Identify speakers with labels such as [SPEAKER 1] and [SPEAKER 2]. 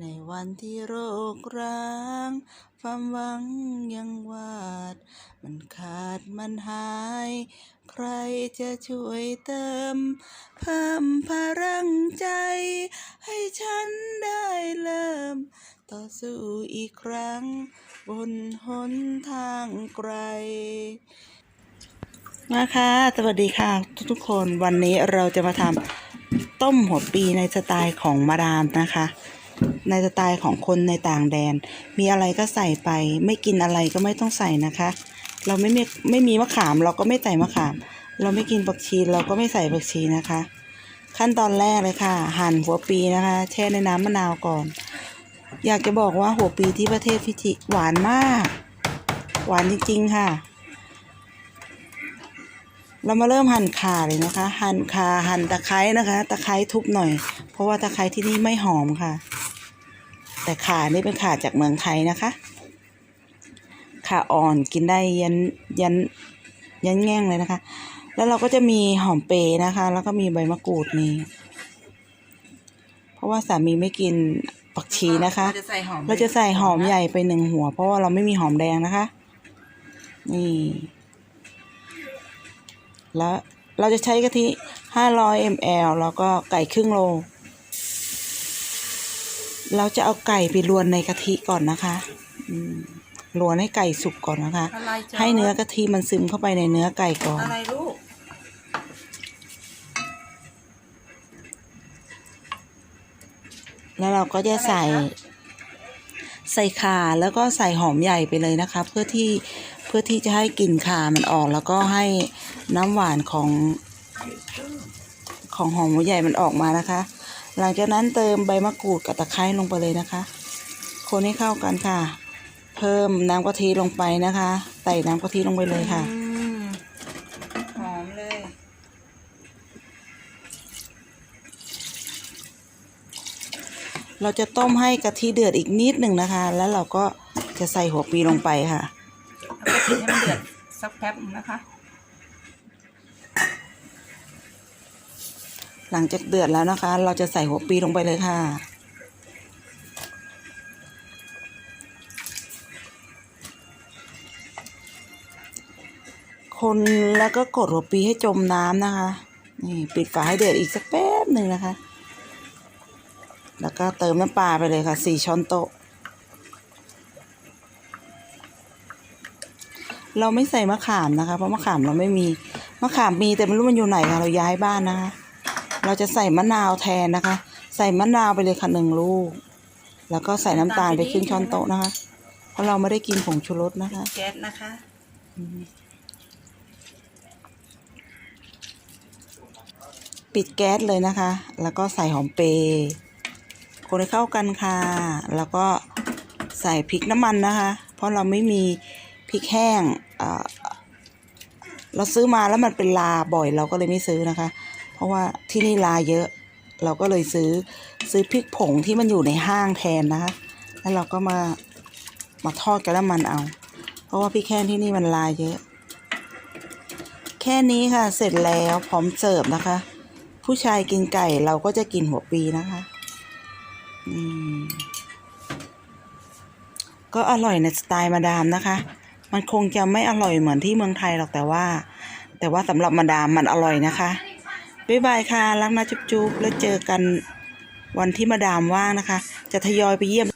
[SPEAKER 1] ในวันที่โรคร้าง ความหวังยังวาด มันขาดมันหาย ใครจะช่วยเติม เพิ่มพลังใจ ให้ฉันได้เริ่ม ต่อสู้อีกครั้ง บนหนทางไกลมาค่ะสวัสดีค่ะ ทุกๆคนวันนี้เราจะมาทำต้มหัวปีในสไตล์ของมาดามนะคะ ในสไตล์ของคนในต่างแดน มีอะไรก็ใส่ไป ไม่กินอะไรก็ไม่ต้องใส่นะคะ เราไม่มีไม่มีมะขาม เราก็ไม่ใส่มะขาม เราไม่กินผักชีเราก็ไม่ใส่ผักชีนะคะ ขั้นตอนแรกเลยค่ะ หั่นหัวปีนะคะ แช่ในน้ำมะนาวก่อน อยากจะบอกว่าหัวปีที่ประเทศฟิจิหวานมาก หวานจริงๆค่ะ เรามาเริ่มหั่นขาเลยนะคะ หั่นขาหั่นตะไคร้นะคะ ตะไคร้ทุบหน่อย เพราะว่าตะไคร้ที่นี่ไม่หอมค่ะ แต่ข่านี่เป็นข่าจากเมืองไทยนะคะข่าอ่อนกินได้ยันยันยันแง่งเลยนะคะ แล้วเราก็จะมีหอมเปรย์นะคะ แล้วก็มีใบมะกรูดนี่เพราะว่าสามีไม่กินผักชีนะคะ
[SPEAKER 2] เราจะใส่หอม
[SPEAKER 1] เราจะใส่หอมใหญ่ไปหนึ่งหัว เพราะว่าเราไม่มีหอมแดงนะคะ นี่ แล้วเราจะใช้กะทิ 500 ml แล้วก็ไก่ครึ่งโล เราจะเอาไก่ไปรวนในกะทิก่อนนะคะอืมรวนให้ไก่สุกก่อนนะคะ
[SPEAKER 2] อะไรจ๊ะ
[SPEAKER 1] ให้เนื้อกะทิมันซึมเข้าไปในเนื้อไก่ก่อน
[SPEAKER 2] อะไรลูก
[SPEAKER 1] แล้วเราก็จะใส่ใส่ข่าแล้วก็ใส่หอมใหญ่ไปเลยนะคะ เพื่อที่เพื่อที่จะให้กลิ่นข่ามันออกแล้วก็ให้น้ำหวานของของหอมหัวใหญ่มันออกมานะคะ หลังจากนั้นเติมใบมะกรูดกับตะไคร้ลงไปเลยนะคะ คนให้เข้ากันค่ะ เพิ่มน้ำกะทิลงไปนะคะ ใส่น้ำกะทิลงไปเลยค่ะ
[SPEAKER 2] อืมหอมเลย
[SPEAKER 1] เราจะต้มให้กะทิเดือดอีกนิดหนึ่งนะคะ แล้วเราก็จะใส่หัวปีลงไปค่ะ
[SPEAKER 2] แล้วก็ปิดให้มันเดือดสักแป๊บนึงนะคะ
[SPEAKER 1] หลังจากเดือดแล้วนะคะ เราจะใส่หัวปีลงไปเลยค่ะ คนแล้วก็กดหัวปีให้จมน้ำนะคะ นี่ปิดฝาให้เดือดอีกสักแป๊บหนึ่งนะคะ แล้วก็เติมน้ำปลาไปเลยค่ะสี่ช้อนโต๊ะเราไม่ใส่มะขามนะคะ เพราะมะขามเราไม่มี มะขามมีแต่ไม่รู้มันอยู่ไหนค่ะเราย้ายบ้านนะคะ เราจะใส่มะนาวแทนนะคะ ใส่มะนาวไปเลยค่ะหนึ่งลูก แล้วก็ใส่น้ำตาลไปครึ่งช้อนโต๊ะนะคะ เพราะเราไม่ได้กินผงชูรสนะคะ
[SPEAKER 2] แก๊สนะคะ
[SPEAKER 1] ปิดแก๊สเลยนะคะ แล้วก็ใส่หอมเปรย์คนให้เข้ากันค่ะ แล้วก็ใส่พริกน้ำมันนะคะ เพราะเราไม่มีพริกแห้งเอ่อเราซื้อมาแล้วมันเป็นลาบ่อยเราก็เลยไม่ซื้อนะคะ เพราะว่าที่นี่ลาเยอะ เราก็เลยซื้อซื้อพริกผงที่มันอยู่ในห้างแทนนะคะแล้วเราก็มามาทอดกับน้ำมันเอา เพราะว่าพริกแห้งที่นี่มันลาเยอะ แค่นี้ค่ะ เสร็จแล้วพร้อมเสิร์ฟนะคะ ผู้ชายกินไก่เราก็จะกินหัวปีนะคะอืมก็อร่อยในสไตล์มาดามนะคะ มันคงจะไม่อร่อยเหมือนที่เมืองไทยหรอกแต่ว่า แต่ว่าสำหรับมาดามมันอร่อยนะคะ บ๊ายบายค่ะรักนะจุ๊บๆแล้วเจอกันวันที่มาดามว่างนะคะ จะทยอยไปเยี่ยม